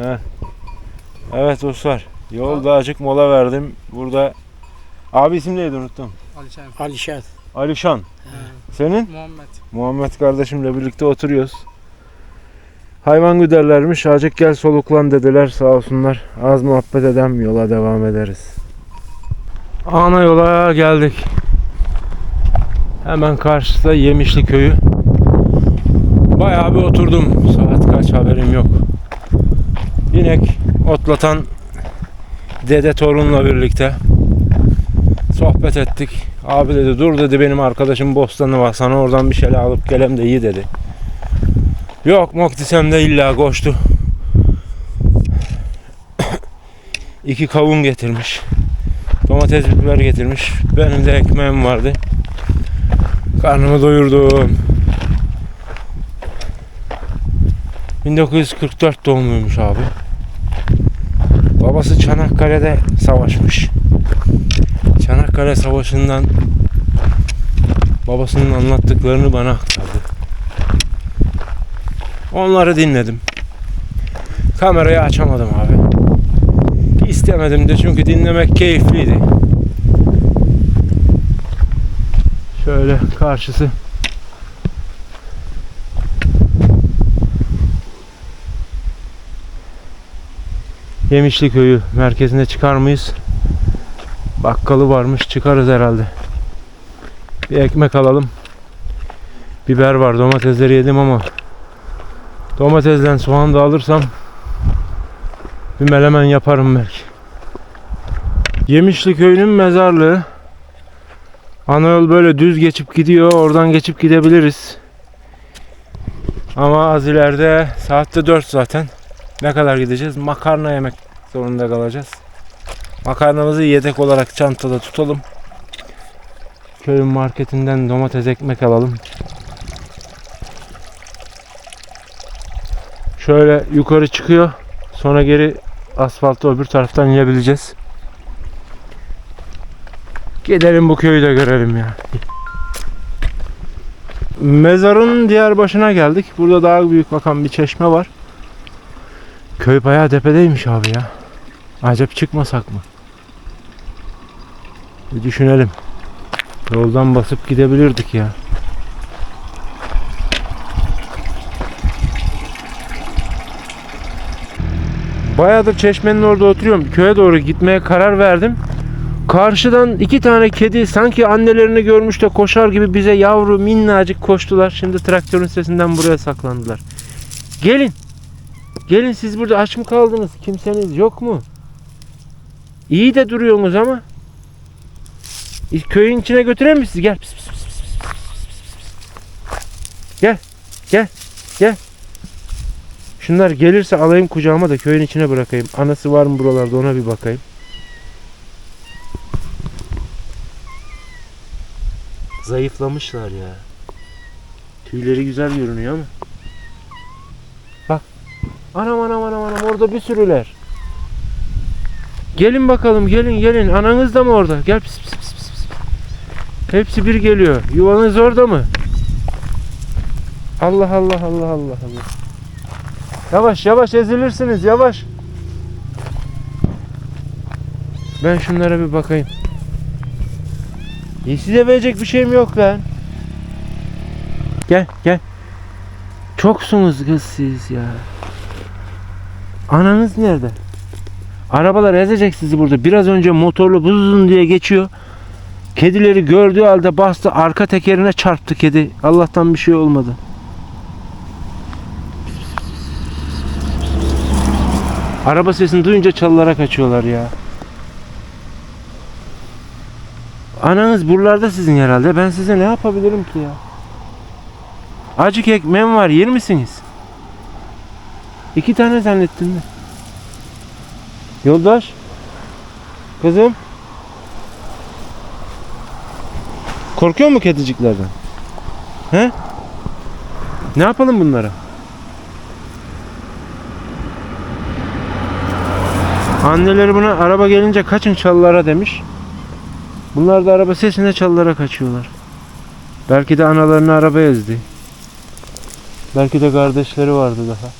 Heh. Evet dostlar. Yolda acık mola verdim. Burada abi isim neydi unuttum. Alişan. Alişan. Alişan. Senin? Muhammed. Muhammed kardeşimle birlikte oturuyoruz. Hayvan güderlermiş. Acık gel soluklan dediler sağ olsunlar. Az muhabbet eden yola devam ederiz. Ana yola geldik. Hemen karşıda Yemişli köyü. Bayağı bir oturdum. Saat kaç haberim yok. İnek otlatan dede torunla birlikte sohbet ettik. Abi dedi dur dedi benim arkadaşım bostanı var sana oradan bir şeyler alıp gelem de iyi dedi. Yok Moktisem de illa koştu. İki kavun getirmiş. Domates biber getirmiş. Benim de ekmeğim vardı. Karnımı doyurdum. 1944 doğumluymuş abi. Babası Çanakkale'de savaşmış. Çanakkale Savaşı'ndan babasının anlattıklarını bana aktardı. Onları dinledim. Kamerayı açamadım abi. İstemedim de çünkü dinlemek keyifliydi. Şöyle karşısı Yemişli köyü merkezine çıkar mıyız? Bakkalı varmış çıkarız herhalde. Bir ekmek alalım. Biber var domatesleri yedim ama domatesden soğan da alırsam bir melemen yaparım belki. Yemişli köyünün mezarlığı. Ana yol böyle düz geçip gidiyor. Oradan geçip gidebiliriz. Ama az ileride saatte 4 zaten. Ne kadar gideceğiz? Makarna yemek zorunda kalacağız. Makarnamızı yedek olarak çantada tutalım. Köyün marketinden domates ekmek alalım. Şöyle yukarı çıkıyor. Sonra geri asfaltı öbür taraftan inebileceğiz. Gidelim bu köyü de görelim ya. Mezarın diğer başına geldik. Burada daha büyük bakan bir çeşme var. Köy bayağı tepedeymiş abi ya. Acaba çıkmasak mı? Bir düşünelim. Yoldan basıp gidebilirdik ya. Bayağıdır çeşmenin orada oturuyorum. Köye doğru gitmeye karar verdim. Karşıdan iki tane kedi sanki annelerini görmüş de koşar gibi bize yavru minnacık koştular. Şimdi traktörün sesinden buraya saklandılar. Gelin. Gelin siz burada aç mı kaldınız? Kimseniz yok mu? İyi de duruyorsunuz ama. Köyün içine götüreyim mi sizi? Gel. Pis, pis, pis, pis, pis. Gel. Gel. Gel. Şunlar gelirse alayım kucağıma da köyün içine bırakayım. Anası var mı buralarda ona bir bakayım. Zayıflamışlar ya. Tüyleri güzel görünüyor ama. Anam anam anam anam orada bir sürüler. Gelin bakalım gelin gelin. Ananız da mı orada? Gel pis pis pis pis. pis. Hepsi bir geliyor. Yuvanız orada mı? Allah Allah Allah Allah Allah. Yavaş yavaş ezilirsiniz yavaş. Ben şunlara bir bakayım. İyi size verecek bir şeyim yok lan. Gel gel. Çoksunuz kız siz ya. Ananız nerede? Arabalar ezecek sizi burada. Biraz önce motorlu buzun diye geçiyor. Kedileri gördüğü halde bastı arka tekerine çarptı kedi. Allah'tan bir şey olmadı. Araba sesini duyunca çalılara kaçıyorlar ya. Ananız buralarda sizin herhalde. Ben size ne yapabilirim ki ya? Acık ekmeğim var. Yer misiniz? İki tane zannettim de. Yoldaş. Kızım. Korkuyor mu kediciklerden? He? Ne yapalım bunlara? Anneleri buna araba gelince kaçın çalılara demiş. Bunlar da araba sesine çalılara kaçıyorlar. Belki de analarını araba ezdi. Belki de kardeşleri vardı daha.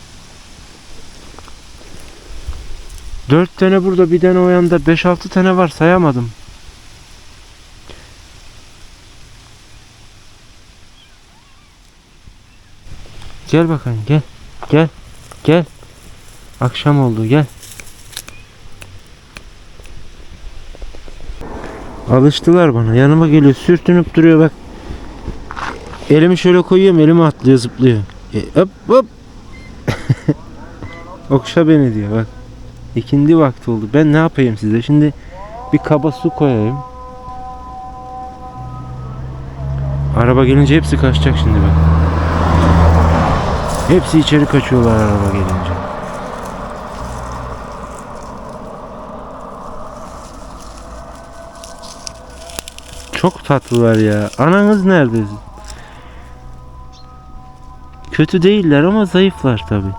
Dört tane burada bir tane o yanda beş altı tane var sayamadım. Gel bakalım gel. Gel. Gel. Akşam oldu gel. Alıştılar bana. Yanıma geliyor. Sürtünüp duruyor bak. Elimi şöyle koyuyorum. Elimi atlıyor zıplıyor. E, hop hop. Okşa beni diyor bak. İkindi vakti oldu. Ben ne yapayım size? Şimdi bir kaba su koyayım. Araba gelince hepsi kaçacak şimdi bak. Hepsi içeri kaçıyorlar araba gelince. Çok tatlılar ya. Ananız nerede? Kötü değiller ama zayıflar tabii.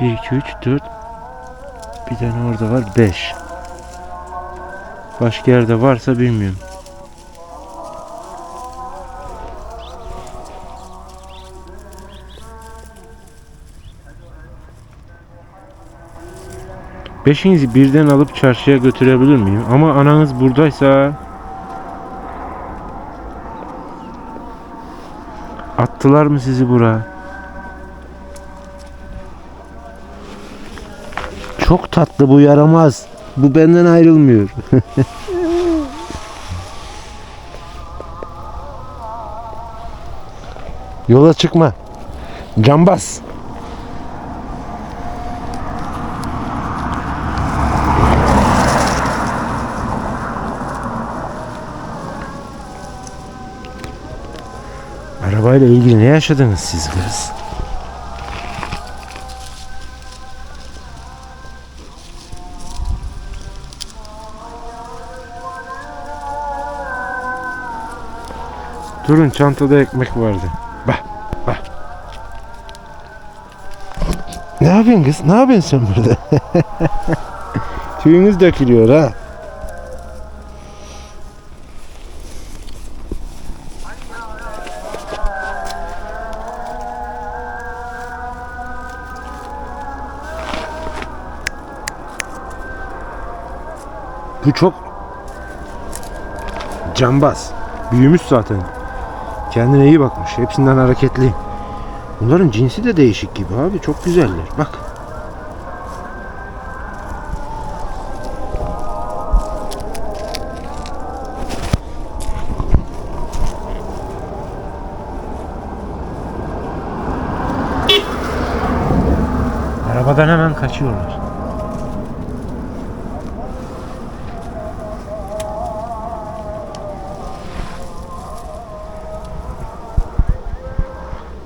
1, 2, 3, 4. Bir tane orada var. 5. Başka yerde varsa bilmiyorum. Beşinizi birden alıp çarşıya götürebilir miyim? Ama ananız buradaysa... Attılar mı sizi buraya? Çok tatlı bu yaramaz. Bu benden ayrılmıyor. Yola çıkma. Cambaz. Arabayla ilgili ne yaşadınız siz kız? Durun çantada ekmek vardı. Bak bak. Ne yapıyorsun kız? Ne yapıyorsun sen burada? Tüyünüz dökülüyor ha. Bu çok cambaz. Büyümüş zaten. Kendine iyi bakmış. Hepsinden hareketli. Bunların cinsi de değişik gibi abi. Çok güzeller. Bak.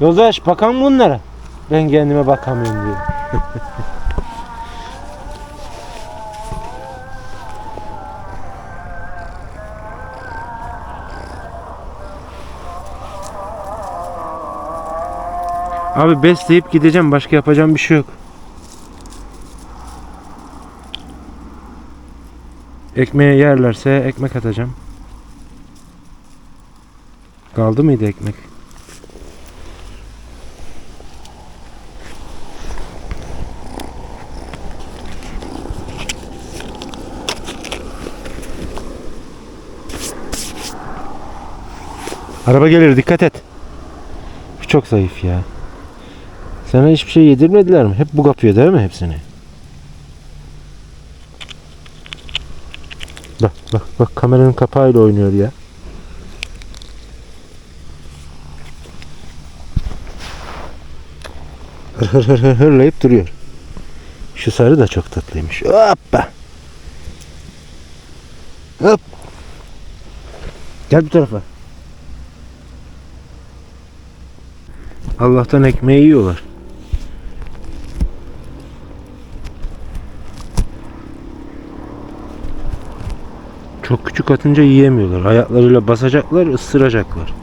Yoldaş bakan bunlara. Ben kendime bakamıyorum diyor. Abi besleyip gideceğim. Başka yapacağım bir şey yok. Ekmeği yerlerse ekmek atacağım. Kaldı mıydı ekmek? Araba gelir dikkat et. Çok zayıf ya. Sana hiçbir şey yedirmediler mi? Hep bu kapıyor değil mi hepsini? Bak bak bak kameranın kapağıyla oynuyor ya. Hır hır hır hır hırlayıp duruyor. Şu sarı da çok tatlıymış. Hoppa. Hop. Gel bu tarafa. Allah'tan ekmeği yiyorlar. Çok küçük atınca yiyemiyorlar. Ayaklarıyla basacaklar, ısıracaklar.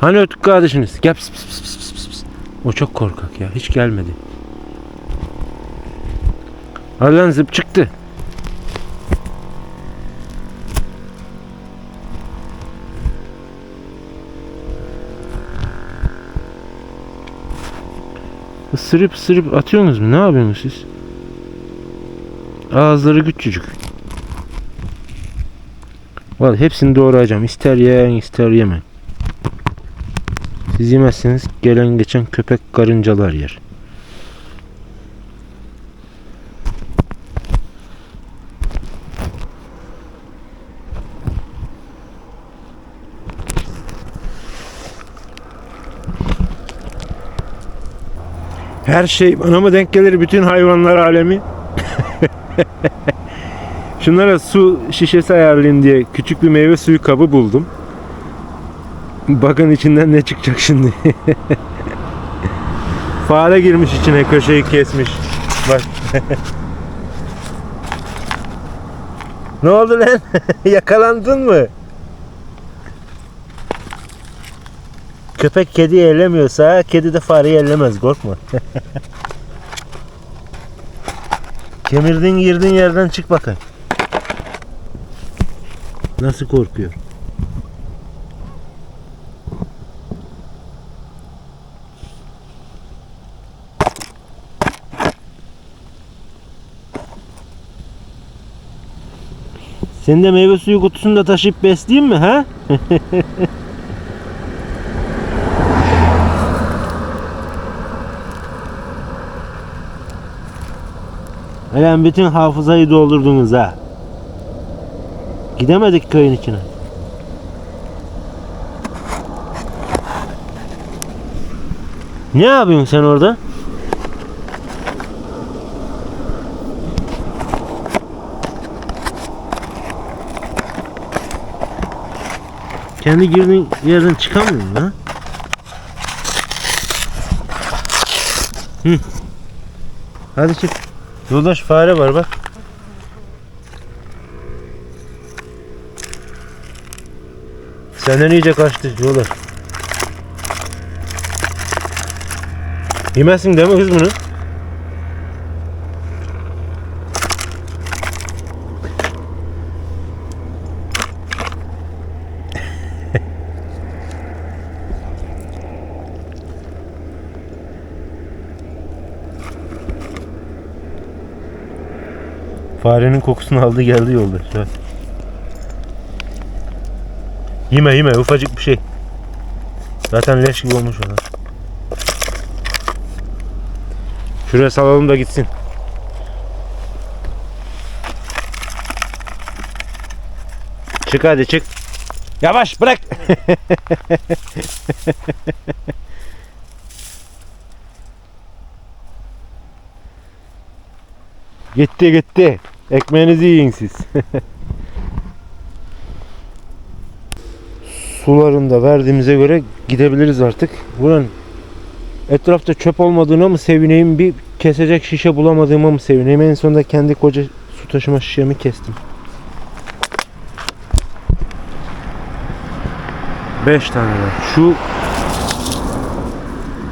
Hani ötük kardeşiniz? Gel pıs pıs pıs pıs pıs pıs. O çok korkak ya. Hiç gelmedi. Hadi lan zıp çıktı. Isırıp ısırıp atıyorsunuz mu? Ne yapıyorsunuz siz? Ağızları küçücük. Vallahi hepsini doğrayacağım. İster yiyen ister yeme. Siz yemezseniz gelen geçen köpek karıncalar yer. Her şey bana mı denk gelir bütün hayvanlar alemi? Şunlara su şişesi ayarlayayım diye küçük bir meyve suyu kabı buldum. Bakın içinden ne çıkacak şimdi. Fare girmiş içine köşeyi kesmiş. Bak. ne oldu lan? Yakalandın mı? Köpek kediyi ellemiyorsa kedi de fareyi ellemez korkma. Kemirdin girdin yerden çık bakayım. Nasıl korkuyor? Sen de meyve suyu kutusunu da taşıyıp besleyeyim mi ha? Ulan bütün hafızayı doldurdunuz ha. Gidemedik köyün içine. Ne yapıyorsun sen orada? Kendi girdiğin yerden çıkamıyor musun ha? Hı. Hadi çık. Yoldaş fare var bak. Senden iyice kaçtı yoldaş. Yemezsin değil mi kız bunu? Farenin kokusunu aldı geldi yoldaş. Ha. Yeme yeme ufacık bir şey. Zaten leş gibi olmuş ona. Şuraya salalım da gitsin. Çık hadi çık. Yavaş bırak. gitti gitti. Ekmeğinizi yiyin siz. Sularını da verdiğimize göre gidebiliriz artık. Buranın etrafta çöp olmadığına mı sevineyim bir kesecek şişe bulamadığıma mı sevineyim? En sonunda kendi koca su taşıma şişemi kestim. 5 tane var. Şu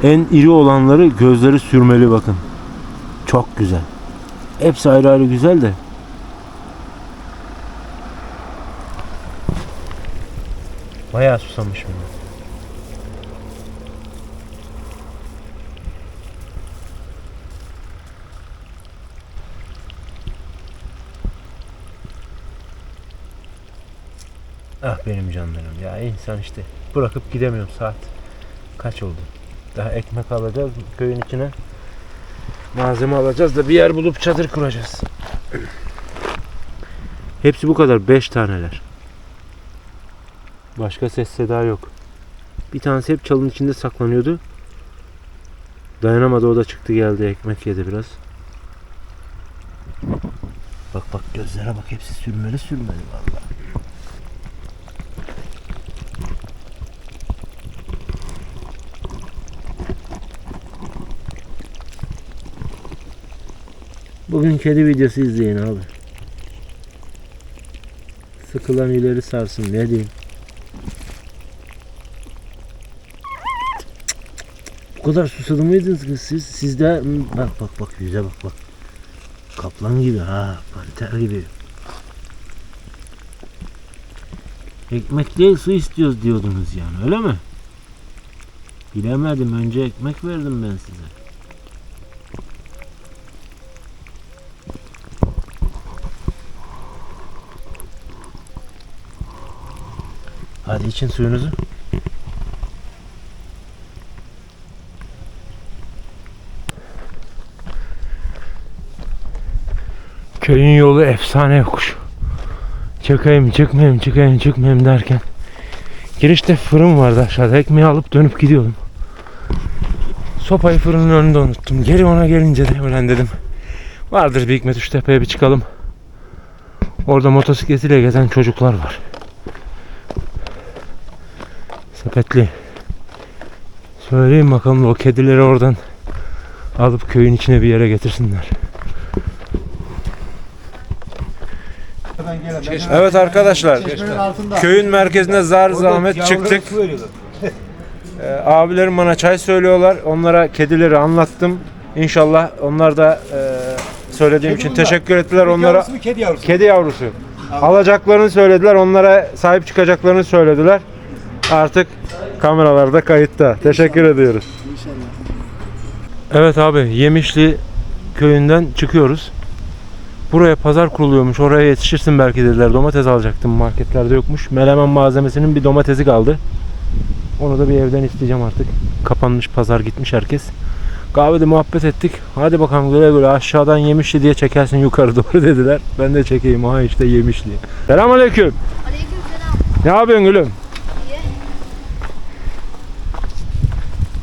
en iri olanları gözleri sürmeli bakın. Çok güzel. Hepsi ayrı ayrı güzel de bayağı susamışım ben. Ah benim canlarım. Ya insan işte bırakıp gidemiyorum. Saat kaç oldu? Daha ekmek alacağız köyün içine. Malzeme alacağız da bir yer bulup çadır kuracağız. Hepsi bu kadar. 5 taneler başka ses seda yok bir tanesi hep çalın içinde saklanıyordu dayanamadı o da çıktı geldi ekmek yedi biraz bak bak gözlere bak hepsi sürmeli sürmeli vallahi Bugün kedi videosu izleyin abi. Sıkılan ileri sarsın ne diyeyim. Bu kadar susadı mıydınız ki siz? Sizde bak bak bak yüze bak bak. Kaplan gibi ha panter gibi. Ekmek değil su istiyoruz diyordunuz yani öyle mi? Bilemedim önce ekmek verdim ben size. Hadi için suyunuzu. Köyün yolu efsane yokuş. Çıkayım çıkmayayım çıkayım çıkmayayım derken girişte fırın vardı aşağıda ekmeği alıp dönüp gidiyordum. Sopayı fırının önünde unuttum. Geri ona gelince de öğlen dedim. Vardır bir Hikmet Üçtepe'ye bir çıkalım. Orada motosikletiyle gezen çocuklar var. Sepetli. Söyleyeyim bakalım o kedileri oradan alıp köyün içine bir yere getirsinler. Evet arkadaşlar. Köyün merkezine zar zahmet çıktık. Ee, abilerim bana çay söylüyorlar. Onlara kedileri anlattım. İnşallah onlar da e, söylediğim için teşekkür ettiler. Onlara Kedi yavrusu. kedi yavrusu. Alacaklarını söylediler. Onlara sahip çıkacaklarını söylediler. Artık kameralarda kayıtta. Teşekkür ediyoruz. Evet abi Yemişli köyünden çıkıyoruz. Buraya pazar kuruluyormuş. Oraya yetişirsin belki dediler. Domates alacaktım. Marketlerde yokmuş. Melemen malzemesinin bir domatesi kaldı. Onu da bir evden isteyeceğim artık. Kapanmış pazar gitmiş herkes. Kahvede muhabbet ettik. Hadi bakalım güle güle aşağıdan yemişli diye çekersin yukarı doğru dediler. Ben de çekeyim ha işte yemişli. Selamünaleyküm. Aleykümselam. Ne yapıyorsun gülüm? İyi.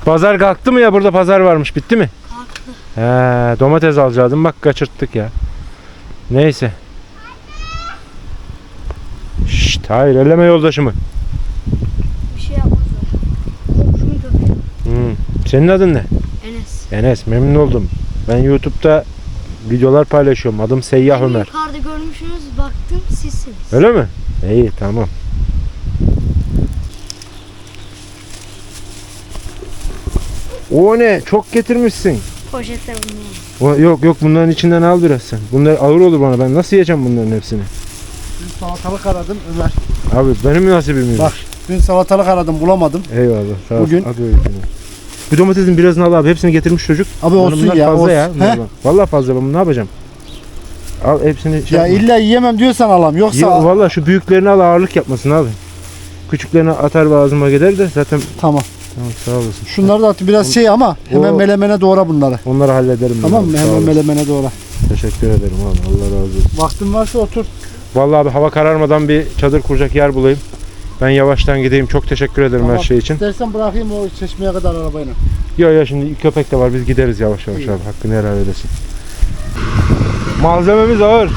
Pazar kalktı mı ya burada pazar varmış bitti mi? Kalktı. He, domates alacaktım bak kaçırttık ya. Neyse. Şşt hayır elleme yoldaşımı. Bir şey. Komşumun köpeği. Hmm. Senin adın ne? Enes. Enes memnun oldum. Ben YouTube'da videolar paylaşıyorum. Adım Seyyah Beni Ömer. yukarıda görmüşsünüz baktım sizsiniz. Öyle mi? İyi tamam. O ne? Çok getirmişsin. Poşetler bunlar. O- yok yok bunların içinden al biraz sen. Bunlar ağır olur bana. Ben nasıl yiyeceğim bunların hepsini? Dün salatalık aradım Ömer. Abi benim nasibim Bak dün salatalık aradım bulamadım. Eyvallah. Sağ ol. Bugün- şunu. Bu domatesin birazını al abi. Hepsini getirmiş çocuk. Abi Bunlar- olsun bunlar ya. Fazla olsun. ya. He? Vallahi fazla. Ben bunu ne yapacağım? Al hepsini. şey Ya yapma. illa yiyemem diyorsan alam. Yoksa Ya, vallahi şu büyüklerini al ağırlık yapmasın abi. Küçüklerini atar ve ağzıma gider de zaten tamam. Tamam sağ olasın. Şunları da at biraz şey ama hemen O- melemene doğra bunları. Onları hallederim. ben Tamam mı? Hemen olasın. melemene doğra. Teşekkür ederim abi. Allah razı olsun. Vaktin varsa otur. Vallahi abi hava kararmadan bir çadır kuracak yer bulayım. Ben yavaştan gideyim. Çok teşekkür ederim Tamam. her şey için. İstersen bırakayım o çeşmeye kadar arabayla. Yok ya şimdi köpek de var. Biz gideriz yavaş yavaş İyi. abi. Hakkını helal edesin. Malzememiz ağır.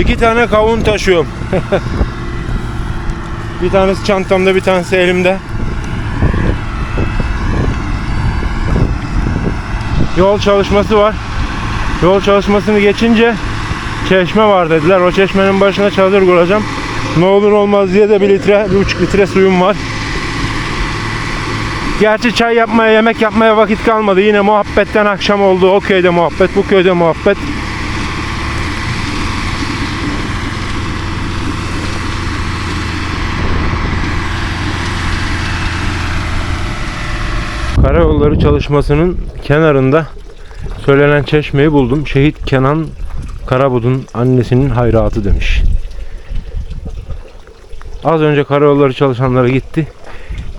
İki tane kavun taşıyorum. bir tanesi çantamda, bir tanesi elimde. Yol çalışması var. Yol çalışmasını geçince çeşme var dediler. O çeşmenin başına çadır kuracağım. Ne olur olmaz diye de bir litre, bir buçuk litre suyum var. Gerçi çay yapmaya, yemek yapmaya vakit kalmadı. Yine muhabbetten akşam oldu. O köyde muhabbet, bu köyde muhabbet. Karayolları çalışmasının kenarında söylenen çeşmeyi buldum. Şehit Kenan Karabud'un annesinin hayratı demiş. Az önce karayolları çalışanlara gitti.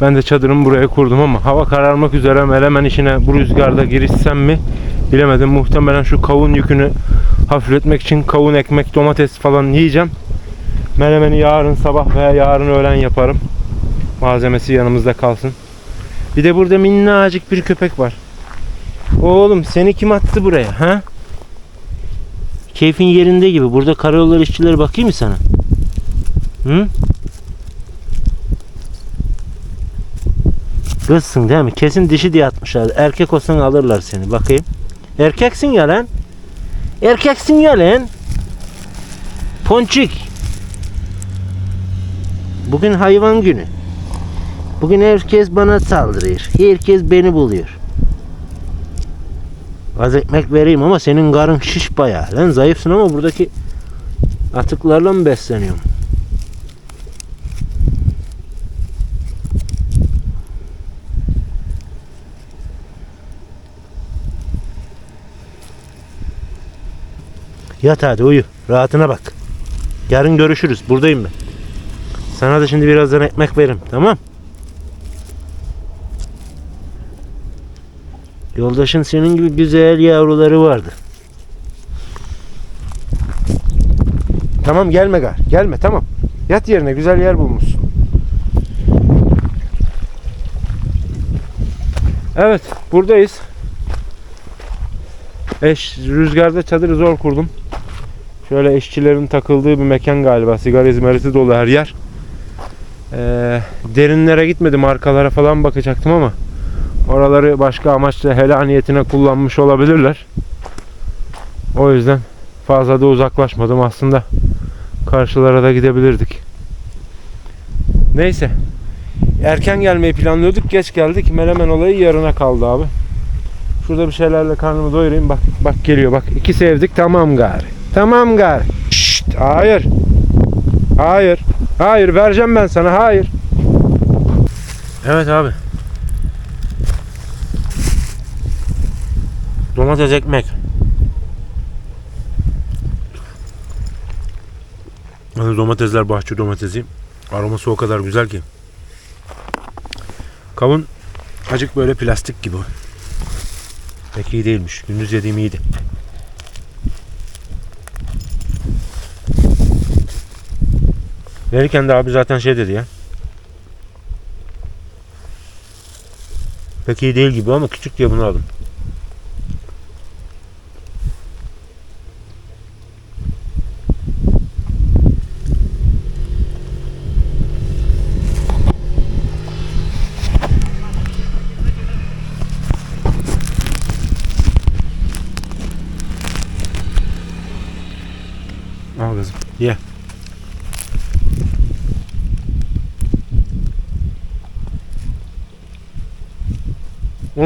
Ben de çadırımı buraya kurdum ama hava kararmak üzere Melemen işine bu rüzgarda girişsem mi bilemedim. Muhtemelen şu kavun yükünü hafifletmek için kavun ekmek, domates falan yiyeceğim. Melemeni yarın sabah veya yarın öğlen yaparım. Malzemesi yanımızda kalsın. Bir de burada minnacık bir köpek var. Oğlum seni kim attı buraya ha? Keyfin yerinde gibi. Burada karayolları işçileri bakayım mı sana? Hı? Kızsın değil mi? Kesin dişi diye atmışlar. Erkek olsan alırlar seni. Bakayım. Erkeksin ya lan. Erkeksin ya lan. Ponçik. Bugün hayvan günü. Bugün herkes bana saldırıyor. Herkes beni buluyor. Az ekmek vereyim ama senin karın şiş bayağı. Lan zayıfsın ama buradaki atıklarla mı besleniyorsun? Yat hadi uyu. Rahatına bak. Yarın görüşürüz. Buradayım ben. Sana da şimdi birazdan ekmek veririm. Tamam? Yoldaşın senin gibi güzel yavruları vardı. Tamam gelme gar. Gelme tamam. Yat yerine güzel yer bulmuşsun. Evet buradayız. Eş, rüzgarda çadırı zor kurdum. Şöyle işçilerin takıldığı bir mekan galiba. Sigara izmariti dolu her yer. Ee, derinlere gitmedim. Arkalara falan bakacaktım ama oraları başka amaçla helal niyetine kullanmış olabilirler. O yüzden fazla da uzaklaşmadım. Aslında karşılara da gidebilirdik. Neyse. Erken gelmeyi planlıyorduk. Geç geldik. Melemen olayı yarına kaldı abi. Şurada bir şeylerle karnımı doyurayım. Bak bak geliyor bak. İki sevdik tamam gari. Tamam gari. Şşt, hayır. Hayır. Hayır vereceğim ben sana. Hayır. Evet abi. Domates ekmek. Yani domatesler bahçe domatesi. Aroması o kadar güzel ki. Kavun acık böyle plastik gibi. Pek iyi değilmiş. Gündüz yediğim iyiydi. Verirken de abi zaten şey dedi ya. Pek iyi değil gibi ama küçük diye bunu aldım. Al kızım. Ye.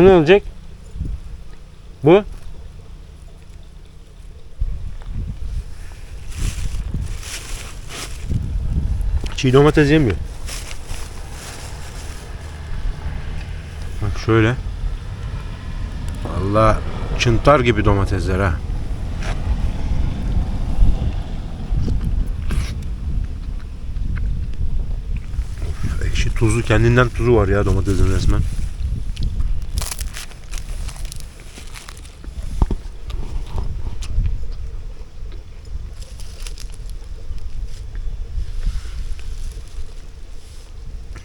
Ne olacak? Bu? Çiğ domates yemiyor. Bak şöyle. Vallahi çıntar gibi domatesler ha. Ekşi tuzu kendinden tuzu var ya domatesin resmen.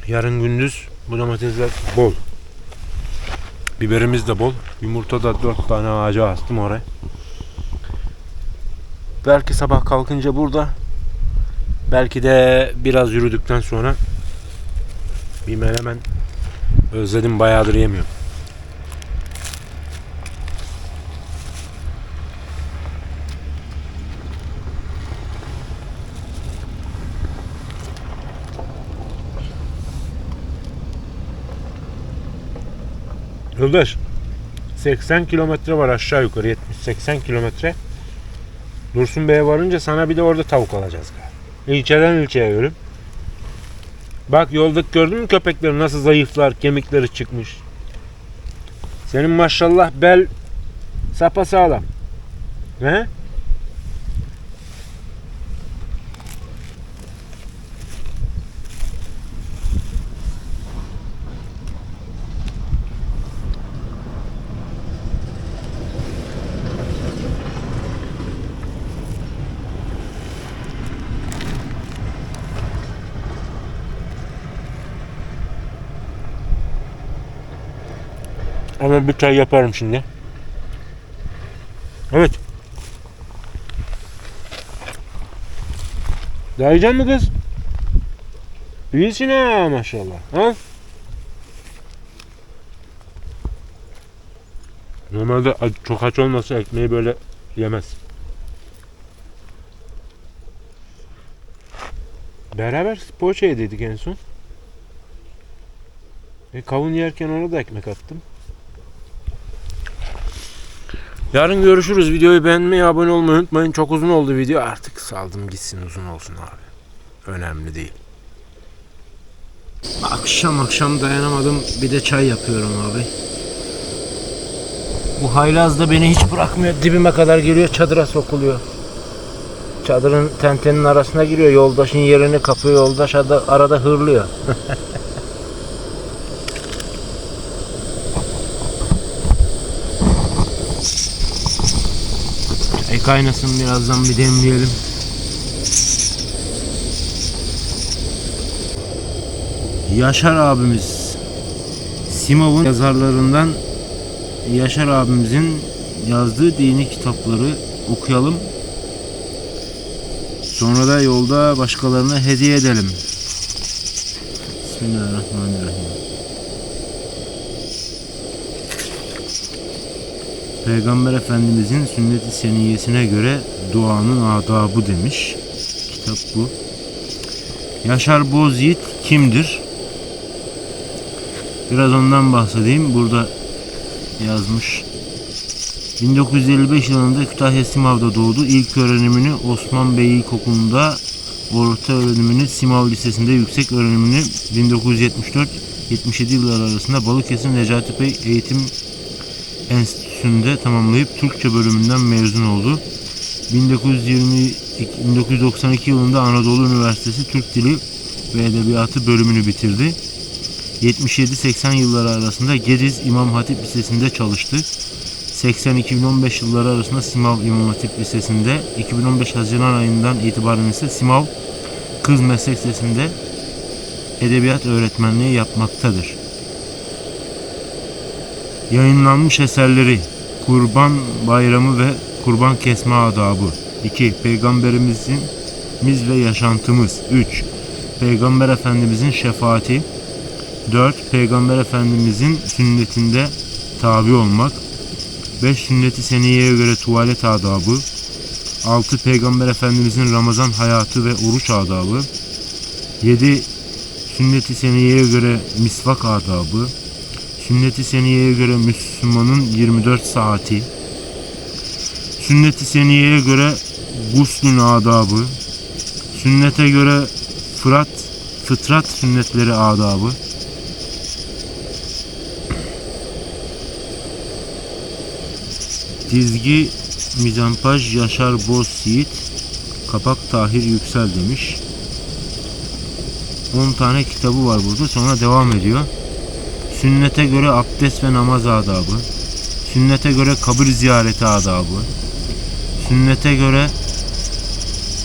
Yarın gündüz bu domatesler bol. Biberimiz de bol. Yumurta da 4 tane ağaca astım oraya. Belki sabah kalkınca burada belki de biraz yürüdükten sonra bir menemen özledim bayağıdır yemiyorum. Yoldaş 80 kilometre var aşağı yukarı 70-80 kilometre. Dursun Bey'e varınca sana bir de orada tavuk alacağız galiba. İlçeden ilçeye yürü. Bak yoldaki gördün mü köpekleri nasıl zayıflar, kemikleri çıkmış. Senin maşallah bel sapasağlam. He? Hemen bir çay yaparım şimdi. Evet. Yiyecek mi kız? İyisin ha maşallah. Ha? Normalde çok aç olmasa ekmeği böyle yemez. Beraber poğaça yedik en son. E, kavun yerken ona da ekmek attım. Yarın görüşürüz. Videoyu beğenmeyi, abone olmayı unutmayın. Çok uzun oldu video. Artık saldım gitsin uzun olsun abi. Önemli değil. Akşam akşam dayanamadım. Bir de çay yapıyorum abi. Bu haylaz da beni hiç bırakmıyor. Dibime kadar geliyor. Çadıra sokuluyor. Çadırın tentenin arasına giriyor. Yoldaşın yerini kapıyor. Yoldaş arada, hırlıyor. kaynasın birazdan bir demleyelim. Yaşar abimiz Simov'un yazarlarından Yaşar abimizin yazdığı dini kitapları okuyalım. Sonra da yolda başkalarına hediye edelim. Bismillahirrahmanirrahim. Peygamber Efendimizin sünnet-i seniyyesine göre duanın adabı demiş. Kitap bu. Yaşar Bozyiğit kimdir? Biraz ondan bahsedeyim. Burada yazmış. 1955 yılında Kütahya Simav'da doğdu. İlk öğrenimini Osman Bey İlkokulu'nda, orta öğrenimini Simav Lisesi'nde, yüksek öğrenimini 1974-77 yılları arasında Balıkesir Necati Bey Eğitim Enstitüsü'nde tamamlayıp Türkçe bölümünden mezun oldu. 1920 1992 yılında Anadolu Üniversitesi Türk Dili ve Edebiyatı bölümünü bitirdi. 77-80 yılları arasında Gediz İmam Hatip Lisesi'nde çalıştı. 80-2015 yılları arasında Simav İmam Hatip Lisesi'nde, 2015 Haziran ayından itibaren ise Simav Kız Meslek Lisesi'nde edebiyat öğretmenliği yapmaktadır. Yayınlanmış eserleri Kurban Bayramı ve Kurban Kesme Adabı 2. Peygamberimizin miz ve yaşantımız 3. Peygamber Efendimizin şefaati 4. Peygamber Efendimizin sünnetinde tabi olmak 5. Sünnet-i seniyeye göre tuvalet adabı 6. Peygamber Efendimizin Ramazan hayatı ve oruç adabı 7. Sünnet-i seniyeye göre misvak adabı Sünnet-i seniyeye göre Müslümanın 24 saati. Sünnet-i seniyeye göre guslün adabı. Sünnete göre fırat, fıtrat sünnetleri adabı. Dizgi Mizampaj Yaşar Boz Yiğit Kapak Tahir Yüksel demiş. 10 tane kitabı var burada. Sonra devam ediyor Sünnete göre abdest ve namaz adabı. Sünnete göre kabir ziyareti adabı. Sünnete göre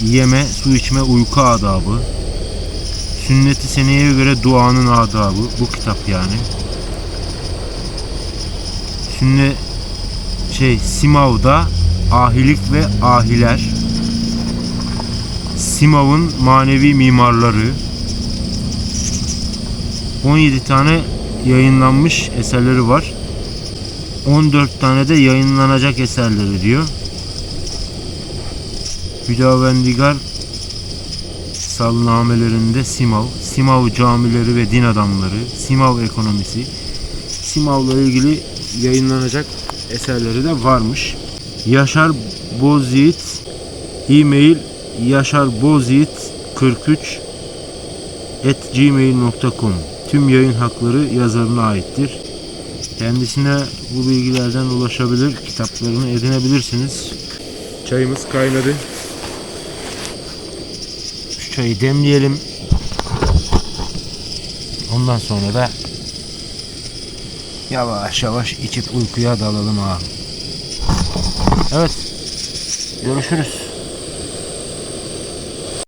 yeme, su içme, uyku adabı. Sünnet-i seneye göre duanın adabı. Bu kitap yani. Sünnet şey Simav'da ahilik ve ahiler. Simav'ın manevi mimarları. 17 tane yayınlanmış eserleri var. 14 tane de yayınlanacak eserleri diyor. Hüdavendigar salnamelerinde Simav, Simav camileri ve din adamları, Simav ekonomisi, Simav'la ilgili yayınlanacak eserleri de varmış. Yaşar Bozyiğit e-mail yaşarbozyiğit 43 at gmail.com Tüm yayın hakları yazarına aittir. Kendisine bu bilgilerden ulaşabilir, kitaplarını edinebilirsiniz. Çayımız kaynadı. Şu çayı demleyelim. Ondan sonra da yavaş yavaş içip uykuya dalalım ha. Evet. Görüşürüz.